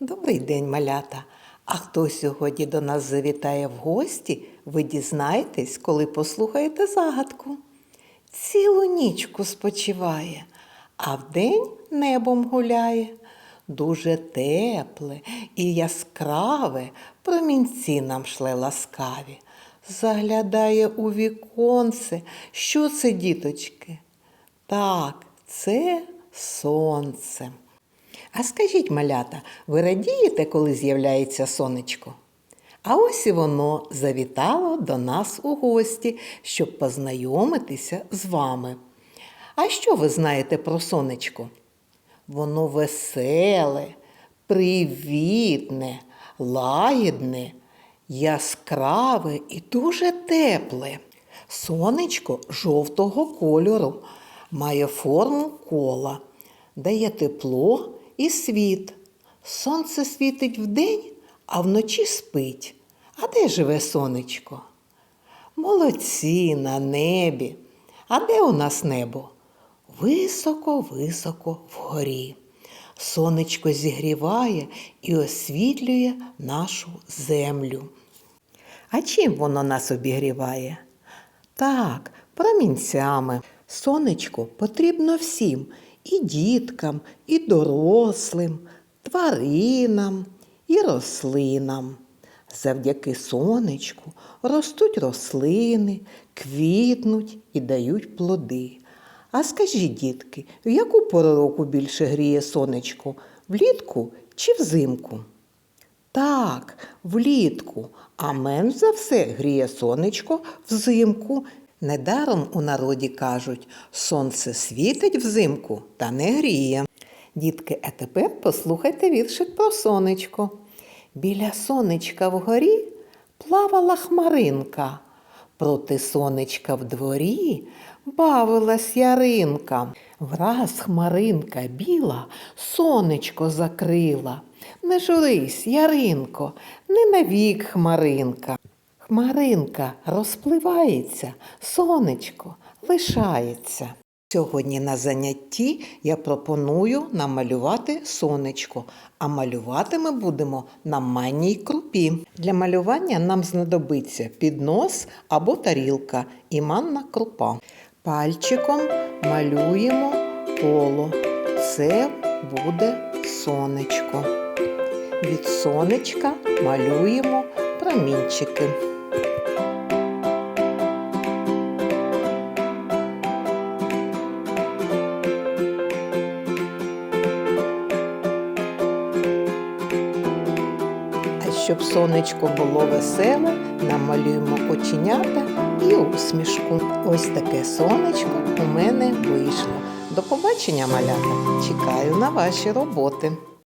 Добрий день, малята! А хто сьогодні до нас завітає в гості, ви дізнаєтесь, коли послухаєте загадку. Цілу нічку спочиває, а вдень небом гуляє. Дуже тепле і яскраве промінці нам шле ласкаві. Заглядає у віконце. Що це, діточки? Так, це сонце. А скажіть, малята, ви радієте, коли з'являється сонечко? А ось і воно завітало до нас у гості, щоб познайомитися з вами. А що ви знаєте про сонечко? Воно веселе, привітне, лагідне, яскраве і дуже тепле. Сонечко жовтого кольору має форму кола, дає тепло і світ. Сонце світить вдень, а вночі спить. А де живе сонечко? Молодці на небі. А де у нас небо? Високо-високо вгорі. Сонечко зігріває і освітлює нашу землю. А чим воно нас обігріває? Так, промінцями. Сонечко потрібно всім і діткам, і дорослим, тваринам, і рослинам. Завдяки сонечку ростуть рослини, квітнуть і дають плоди. А скажіть, дітки, в яку пору року більше гріє сонечко? Влітку чи взимку? Так, влітку, а менш за все гріє сонечко взимку. Недаром у народі кажуть, сонце світить взимку та не гріє. Дітки, а тепер послухайте віршик про сонечко. Біля сонечка вгорі плавала хмаринка. Проти сонечка в дворі бавилась яринка. Враз хмаринка біла сонечко закрила. Не журись, яринко, не навік хмаринка. Хмаринка розпливається, сонечко лишається. Сьогодні на занятті я пропоную намалювати сонечко, а малювати ми будемо на манній крупі. Для малювання нам знадобиться піднос або тарілка і манна крупа. Пальчиком малюємо коло. Це буде сонечко. Від сонечка малюємо промінчики. Щоб сонечко було веселе, намалюємо оченята і усмішку. Ось таке сонечко у мене вийшло. До побачення, малята! Чекаю на ваші роботи.